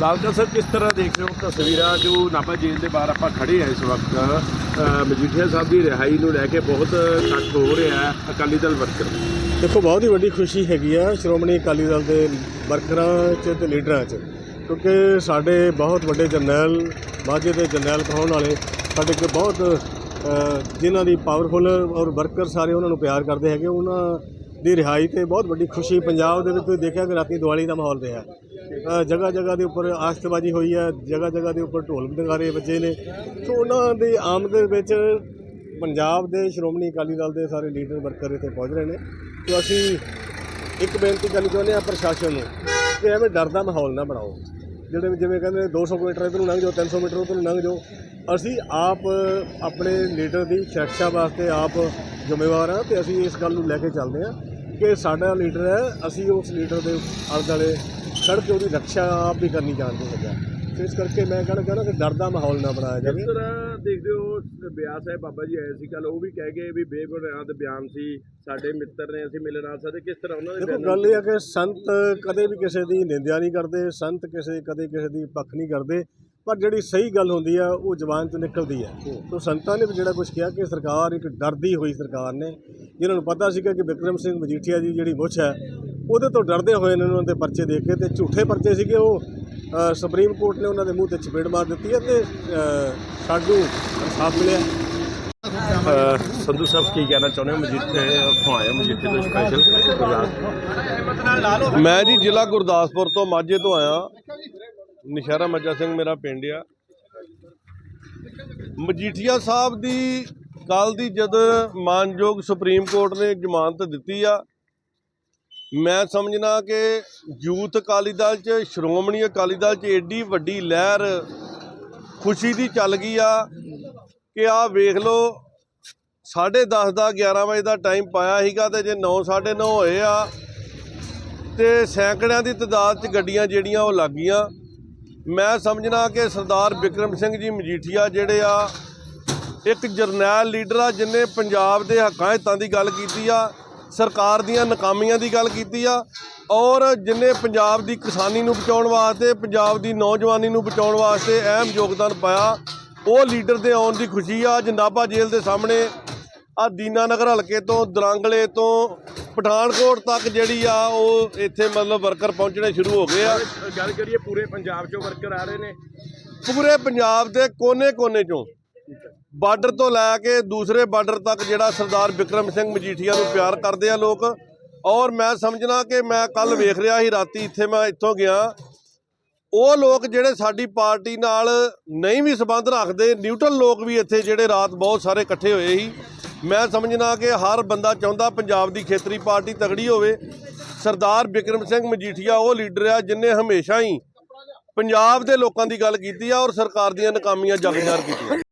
ਲਾਲਕਾ sir ਕਿਸ ਤਰ੍ਹਾਂ ਦੇਖ ਰਹੇ ਹੋ ਤਸਵੀਰਾਂ ਜੋ ਨਾਭਾ ਜੇਲ੍ਹ ਦੇ ਬਾਹਰ ਆਪਾਂ ਖੜੇ ਆ ਇਸ ਵਕਤ? ਮਜੀਠੀਆ ਸਾਹਿਬ ਦੀ ਰਿਹਾਈ ਨੂੰ ਲੈ ਕੇ ਬਹੁਤ ਇਕੱਠ ਹੋ ਰਿਹਾ ਅਕਾਲੀ ਦਲ ਵਰਕਰ। ਦੇਖੋ, ਬਹੁਤ ਹੀ ਵੱਡੀ ਖੁਸ਼ੀ ਹੈਗੀ ਆ ਸ਼੍ਰੋਮਣੀ ਅਕਾਲੀ ਦਲ ਦੇ ਵਰਕਰਾਂ 'ਚ ਤੇ ਲੀਡਰਾਂ 'ਚ, ਕਿਉਂਕਿ ਸਾਡੇ ਬਹੁਤ ਵੱਡੇ ਜਰਨੈਲ, ਮਾਝੇ ਦੇ ਜਰਨੈਲ ਕਹਾਉਣ ਵਾਲੇ ਸਾਡੇ ਕੋਲ ਬਹੁਤ ਜਿਨ੍ਹਾਂ ਦੀ ਪਾਵਰਫੁਲ ਔਰ ਵਰਕਰ ਸਾਰੇ ਉਹਨਾਂ ਨੂੰ ਪਿਆਰ ਕਰਦੇ ਹੈਗੇ। ਉਹਨਾਂ ਦੀ ਰਿਹਾਈ ਤੇ ਬਹੁਤ ਵੱਡੀ ਖੁਸ਼ੀ ਪੰਜਾਬ ਦੇ ਵਿੱਚ ਤੁਸੀਂ ਦੇਖਿਆ ਕਿ ਰਾਤੀ ਦੀਵਾਲੀ ਦਾ ਮਾਹੌਲ ਰਿਹਾ। ਜਗ੍ਹਾ ਜਗ੍ਹਾ ਦੇ ਉੱਪਰ ਆਸਤਬਾਜੀ ਹੋਈ ਹੈ ਜਗ੍ਹਾ ਜਗ੍ਹਾ ਦੇ ਉੱਪਰ ਢੋਲ ਨਗਾਰੇ ਵੱਜੇ ਨੇ। ਸੋ ਉਹਨਾਂ ਦੀ ਆਮਦ ਵਿੱਚ ਪੰਜਾਬ ਦੇ ਸ਼੍ਰੋਮਣੀ ਅਕਾਲੀ ਦਲ ਦੇ ਸਾਰੇ ਲੀਡਰ ਵਰਕਰ ਇੱਥੇ ਪਹੁੰਚ ਰਹੇ ਨੇ। ਤੇ ਅਸੀਂ ਇੱਕ ਬੇਨਤੀ ਕਰਨੀ ਚਾਹੁੰਦੇ ਆ ਪ੍ਰਸ਼ਾਸਨ ਨੂੰ ਕਿ ਐਵੇਂ ਡਰ ਦਾ ਮਾਹੌਲ ਨਾ ਬਣਾਓ। ਜਿਹੜੇ ਜਿਵੇਂ ਕਹਿੰਦੇ ਨੇ 200 ਮੀਟਰ ਇੱਧਰ ਲੰਘ ਜਾਓ 300 ਮੀਟਰ ਉੱਧਰ ਲੰਘ ਜਾਓ। ਅਸੀਂ ਆਪ ਆਪਣੇ ਲੀਡਰ ਦੀ ਸੁਰੱਖਿਆ ਵਾਸਤੇ ਆਪ ਜ਼ਿੰਮੇਵਾਰ ਹਾਂ ਤੇ ਅਸੀਂ ਇਸ ਗੱਲ ਨੂੰ ਲੈ ਕੇ ਚੱਲਦੇ ਹਾਂ ਕਿ ਸਾਡਾ ਲੀਡਰ ਹੈ, ਅਸੀਂ ਉਸ ਲੀਡਰ ਦੇ ਆਲੇ ਦੁਆਲੇ ਖੜ੍ਹ ਕੇ ਉਹਦੀ ਰੱਖਿਆ ਆਪ ਵੀ ਕਰਨੀ ਜਾਣਦੇ ਹੈਗਾ ਤੇ ਇਸ ਕਰਕੇ ਮੈਂ ਕਹਿਣਾ ਚਾਹੁੰਦਾ ਕਿ ਡਰ ਦਾ ਮਾਹੌਲ ਨਾ ਬਣਾਇਆ ਜਾਵੇ। ਤਰ੍ਹਾਂ ਦੇਖਦੇ ਹੋ ਬਿਆਸ ਸਾਹਿਬ ਬਾਬਾ ਜੀ ਆਏ ਸੀ ਕੱਲ ਉਹ ਵੀ ਕਹਿ ਗਏ ਵੀ ਬੇਬੁਨਿਆਦ ਬਿਆਨ ਸੀ ਸਾਡੇ ਮਿੱਤਰ ਨੇ ਅਸੀਂ ਮਿਲਣ ਆ ਸਕਦੇ ਕਿਸ ਤਰ੍ਹਾਂ ਉਹਨਾਂ ਦੇ ਦੇਖੋ ਗੱਲ ਇਹ ਹੈ ਕਿ ਸੰਤ ਕਦੇ ਵੀ ਕਿਸੇ ਦੀ ਨਿੰਦਿਆ ਨਹੀਂ ਕਰਦੇ ਸੰਤ ਕਿਸੇ ਕਦੇ ਕਿਸੇ ਦੀ ਪੱਖ ਨਹੀਂ ਕਰਦੇ ਪਰ ਜਿਹੜੀ ਸਹੀ ਗੱਲ ਹੁੰਦੀ ਆ ਉਹ ਜ਼ਬਾਨ ਤੋਂ ਨਿਕਲਦੀ ਹੈ। ਸੋ ਸੰਤਾਂ ਨੇ ਵੀ ਜਿਹੜਾ ਕੁਝ ਕਿਹਾ ਕਿ ਸਰਕਾਰ ਇੱਕ ਡਰਦੀ ਹੋਈ ਸਰਕਾਰ ਨੇ ਜਿਨ੍ਹਾਂ ਨੂੰ ਪਤਾ ਸੀਗਾ ਕਿ ਵਿਕਰਮ ਸਿੰਘ ਮਜੀਠੀਆ ਦੀ ਜਿਹੜੀ ਮੁੱਛ ਹੈ ਉਹਦੇ ਤੋਂ ਡਰਦੇ ਹੋਏ ਨੇ ਉਹਨਾਂ ਦੇ ਪਰਚੇ ਦੇ ਕੇ ਤੇ ਝੂਠੇ ਪਰਚੇ ਸੀਗੇ ਉਹ ਸੁਪਰੀਮ ਕੋਰਟ ਨੇ ਉਹਨਾਂ ਦੇ ਮੂੰਹ ਤੇ ਚਪੇੜ ਮਾਰ ਦਿੱਤੀ ਹੈ ਤੇ ਸਾਨੂੰ ਇਨਸਾਫ ਮਿਲਿਆ। ਸੰਧੂ ਸਾਹਿਬ ਕੀ ਕਹਿਣਾ ਚਾਹੁੰਦੇ ਹੋ? ਮਜੀਠੇ ਹੋ ਮਜੀਠੇ ਤੋਂ ਸਪੈਸ਼ਲ ਮੈਂ ਜੀ ਜ਼ਿਲ੍ਹਾ ਗੁਰਦਾਸਪੁਰ ਤੋਂ ਮਾਝੇ ਤੋਂ ਆਇਆ। ਨਿਸ਼ਾਰਾ ਮੱਜਾ ਸਿੰਘ ਮੇਰਾ ਪਿੰਡ ਆ। ਮਜੀਠੀਆ ਸਾਹਿਬ ਦੀ ਕੱਲ ਦੀ ਜਦ ਮਾਨਯੋਗ ਸੁਪਰੀਮ ਕੋਰਟ ਨੇ ਜ਼ਮਾਨਤ ਦਿੱਤੀ ਆ ਮੈਂ ਸਮਝਣਾ ਕਿ ਯੂਥ ਅਕਾਲੀ ਦਲ 'ਚ, ਸ਼੍ਰੋਮਣੀ ਅਕਾਲੀ ਦਲ 'ਚ ਏਡੀ ਵੱਡੀ ਲਹਿਰ ਖੁਸ਼ੀ ਦੀ ਚੱਲ ਗਈ ਆ ਕਿ ਆ ਵੇਖ ਲਓ, ਸਾਢੇ ਦਸ ਦਾ 11 ਵਜੇ ਦਾ ਟਾਈਮ ਪਾਇਆ ਸੀਗਾ ਤੇ ਜੇ 9 9:30 ਹੋਏ ਆ ਤੇ ਸੈਂਕੜਿਆਂ ਦੀ ਤਦਾਦ 'ਚ ਗੱਡੀਆਂ ਜਿਹੜੀਆਂ ਉਹ ਲੱਗ ਗਈਆਂ। ਮੈਂ ਸਮਝਣਾ ਕਿ ਸਰਦਾਰ ਬਿਕਰਮ ਸਿੰਘ ਜੀ ਮਜੀਠੀਆ ਜਿਹੜੇ ਆ, ਇੱਕ ਜਰਨੈਲ ਲੀਡਰ ਆ, ਜਿਨੇ ਪੰਜਾਬ ਦੇ ਹੱਕਾਂ ਹਿੱਤਾਂ ਦੀ ਗੱਲ ਕੀਤੀ ਆ ਸਰਕਾਰ ਦੀਆਂ ਨਾਕਾਮੀਆਂ ਦੀ ਗੱਲ ਕੀਤੀ ਆ ਔਰ ਜਿਨੇ ਪੰਜਾਬ ਦੀ ਕਿਸਾਨੀ ਨੂੰ ਬਚਾਉਣ ਵਾਸਤੇ ਪੰਜਾਬ ਦੀ ਨੌਜਵਾਨੀ ਨੂੰ ਬਚਾਉਣ ਵਾਸਤੇ ਅਹਿਮ ਯੋਗਦਾਨ ਪਾਇਆ ਉਹ ਲੀਡਰ ਦੇ ਆਉਣ ਦੀ ਖੁਸ਼ੀ ਆ ਨਾਭਾ ਜੇਲ੍ਹ ਦੇ ਸਾਹਮਣੇ ਆ ਦੀਨਾਨਗਰ ਹਲਕੇ ਤੋਂ ਦਰਾਂਗਲੇ ਤੋਂ ਪਠਾਨਕੋਟ ਤੱਕ ਜਿਹੜੀ ਆ ਉਹ ਇੱਥੇ ਮਤਲਬ ਵਰਕਰ ਪਹੁੰਚਣੇ ਸ਼ੁਰੂ ਹੋ ਗਏ ਆ। ਗੱਲ ਕਰੀਏ ਪੂਰੇ ਪੰਜਾਬ 'ਚੋਂ ਵਰਕਰ ਆ ਰਹੇ ਨੇ। ਪੂਰੇ ਪੰਜਾਬ ਦੇ ਕੋਨੇ-ਕੋਨੇ ਚੋਂ। ਬਾਰਡਰ ਤੋਂ ਲੈ ਕੇ ਦੂਸਰੇ ਬਾਰਡਰ ਤੱਕ ਜਿਹੜਾ ਸਰਦਾਰ ਵਿਕਰਮ ਸਿੰਘ ਮਜੀਠੀਆ ਨੂੰ ਪਿਆਰ ਕਰਦੇ ਆ ਲੋਕ। ਔਰ ਮੈਂ ਸਮਝਣਾ ਕਿ ਮੈਂ ਕੱਲ ਵੇਖ ਰਿਹਾ ਸੀ ਰਾਤੀ ਇੱਥੇ ਮੈਂ ਇੱਥੋਂ ਗਿਆ। ਉਹ ਲੋਕ ਜਿਹੜੇ ਸਾਡੀ ਪਾਰਟੀ ਨਾਲ ਨਹੀਂ ਵੀ ਸੰਬੰਧ ਰੱਖਦੇ ਨਿਊਟਰਲ ਲੋਕ ਵੀ ਇੱਥੇ ਜਿਹੜੇ ਰਾਤ ਬਹੁਤ ਸਾਰੇ ਇਕੱਠੇ ਹੋਏ ਸੀ। ਮੈਂ ਸਮਝਣਾ ਕਿ ਹਰ ਬੰਦਾ ਚਾਹੁੰਦਾ ਪੰਜਾਬ ਦੀ ਖੇਤਰੀ ਪਾਰਟੀ ਤਗੜੀ ਹੋਵੇ। ਸਰਦਾਰ ਬਿਕਰਮ ਸਿੰਘ ਮਜੀਠੀਆ ਉਹ ਲੀਡਰ ਆ ਜਿਨੇ ਹਮੇਸ਼ਾ ਹੀ ਪੰਜਾਬ ਦੇ ਲੋਕਾਂ ਦੀ ਗੱਲ ਕੀਤੀ ਆ ਔਰ ਸਰਕਾਰ ਦੀਆਂ ਨਾਕਾਮੀਆਂ ਜਗਦਾਰ ਕੀਤੀਆਂ।